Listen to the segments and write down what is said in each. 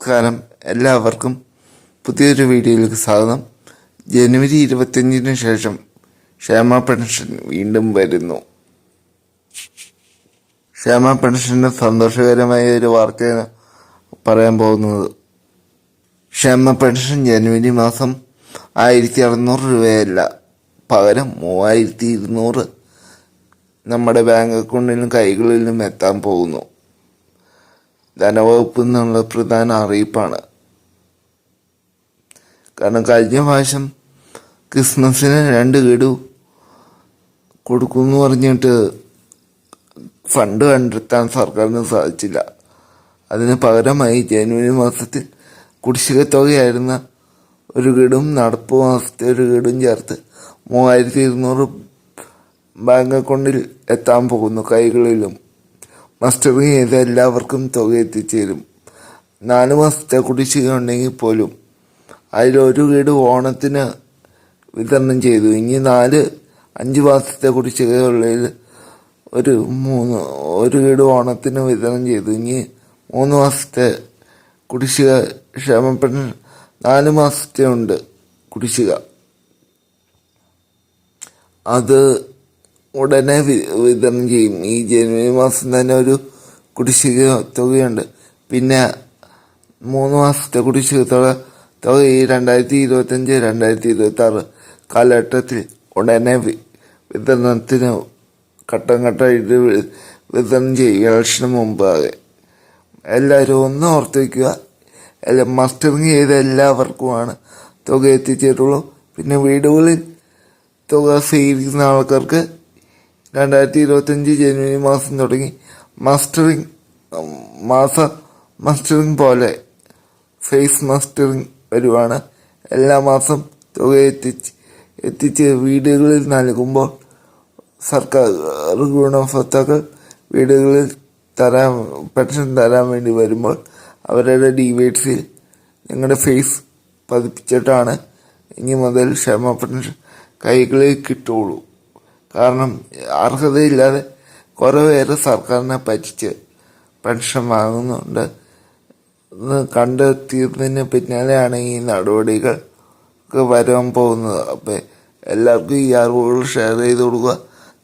നമസ്കാരം. എല്ലാവർക്കും പുതിയൊരു വീഡിയോയിലേക്ക് സ്വാഗതം. ജനുവരി ഇരുപത്തിയഞ്ചിന് ശേഷം ക്ഷേമ പെൻഷൻ വീണ്ടും വരുന്നു. ക്ഷേമ പെൻഷന് സന്തോഷകരമായ ഒരു വാർത്തയാണ് പറയാൻ പോകുന്നത്. ക്ഷേമ പെൻഷൻ ജനുവരി മാസം ആയിരത്തി അറുന്നൂറ് രൂപയല്ല. പകരം മൂവായിരത്തി ഇരുന്നൂറ് നമ്മുടെ ബാങ്ക് അക്കൗണ്ടിലും കൈകളിലും എത്താൻ പോകുന്നു. ധനവകുപ്പ് എന്നുള്ള പ്രധാന അറിയിപ്പാണ്. കാരണം കഴിഞ്ഞ പ്രാവശ്യം ക്രിസ്മസിന് രണ്ട് ഗഡു കൊടുക്കുമെന്ന് പറഞ്ഞിട്ട് ഫണ്ട് കണ്ടെത്താൻ സർക്കാരിന് സാധിച്ചില്ല. അതിന് പകരമായി ജനുവരി മാസത്തിൽ കുടിശ്ശിക തുകയായിരുന്ന ഒരു ഗഡും നടപ്പ് മാസത്തെ ഒരു ഗഡും ചേർത്ത് മൂവായിരത്തി ഇരുന്നൂറ് ബാങ്ക് അക്കൗണ്ടിൽ എത്താൻ പോകുന്നു കൈകളിലും. മസ്റ്ററിങ് ചെയ്ത് എല്ലാവർക്കും തുക എത്തിച്ചേരും. നാല് മാസത്തെ കുടിശ്ശിക ഉണ്ടെങ്കിൽ പോലും അതിലൊരു വീട് ഓണത്തിന് വിതരണം ചെയ്തു. ഇനി നാല് അഞ്ച് മാസത്തെ കുടിശ്ശികയുള്ളിൽ ഒരു മൂന്ന് ഒരു വീട് ഓണത്തിന് വിതരണം ചെയ്തു. ഇനി മൂന്ന് മാസത്തെ കുടിശ്ശിക ക്ഷേമപ്പെട്ട നാല് മാസത്തെ ഉണ്ട് കുടിശ്ശിക. അത് ഉടനെ വിതരണം ചെയ്യും. ഈ ജനുവരി മാസം തന്നെ ഒരു കുടിശ്ശിക തുകയുണ്ട്. പിന്നെ മൂന്ന് മാസത്തെ കുടിശ്ശിക തുക തുക ഈ രണ്ടായിരത്തി ഇരുപത്തഞ്ച് രണ്ടായിരത്തി ഇരുപത്തി ആറ് കാലഘട്ടത്തിൽ ഉടനെ വിതരണത്തിന് ഘട്ടം ഘട്ടമായിട്ട് വിതരണം ചെയ്യും ഇലക്ഷന് മുമ്പാകെ എല്ലാവരും ഒന്ന് ഓർത്ത് വയ്ക്കുക എല്ലാം മസ്റ്ററിങ് ചെയ്ത എല്ലാവർക്കുമാണ് തുക എത്തിച്ചേരുള്ളൂ. പിന്നെ വീടുകളിൽ തുക സ്വീകരിക്കുന്ന ആൾക്കാർക്ക് രണ്ടായിരത്തി ഇരുപത്തഞ്ച് ജനുവരി മാസം തുടങ്ങി. മാസ്റ്ററിംഗ് മാസ മസ്റ്ററിങ് പോലെ ഫേസ് മാസ്റ്ററിംഗ് വരുവാണ്. എല്ലാ മാസം തുക എത്തിച്ച് എത്തിച്ച് വീടുകളിൽ നൽകുമ്പോൾ സർക്കാർ ഗുണഭോക്താക്കൾ വീടുകളിൽ തരാൻ പെൻഷൻ തരാൻ വേണ്ടി വരുമ്പോൾ അവരുടെ ഡിവൈഡ്സിൽ നിങ്ങളുടെ ഫേസ് പതിപ്പിച്ചിട്ടാണ് ഇനി മുതൽ ക്ഷമ പെൻഷൻ കൈകളിൽ കിട്ടുള്ളൂ കാരണം അർഹതയില്ലാതെ കുറേ പേര് സർക്കാരിനെ പറ്റിച്ച് പെൻഷൻ വാങ്ങുന്നുണ്ട്. കണ്ടെത്തിയതിന് പിന്നാലെയാണ് ഈ നടപടികൾ വരാൻ പോകുന്നത്. അപ്പോൾ എല്ലാവർക്കും ഈ അറിവുകൾ ഷെയർ ചെയ്ത് കൊടുക്കുക.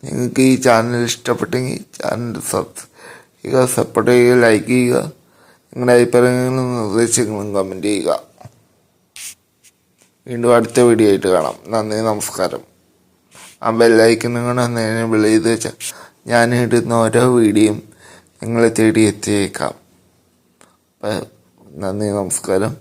നിങ്ങൾക്ക് ഈ ചാനൽ ഇഷ്ടപ്പെട്ടെങ്കിൽ ചാനൽ സബ്സ്ക്രൈബ് സപ്പോർട്ട് ചെയ്യുക ലൈക്ക് ചെയ്യുക. നിങ്ങളുടെ അഭിപ്രായങ്ങളും നിർദ്ദേശങ്ങളും കമന്റ് ചെയ്യുക. വീണ്ടും അടുത്ത വീഡിയോ ആയിട്ട് കാണാം. നന്ദി നമസ്കാരം. ആ ബെല്ലൈക്കനും കൂടെ ഒന്ന് ചെയ്ത് വെച്ചാൽ ഞാൻ ഇടുന്ന ഓരോ വീഡിയോയും നിങ്ങളെ തേടി എത്തിയേക്കാം. നന്ദി നമസ്കാരം.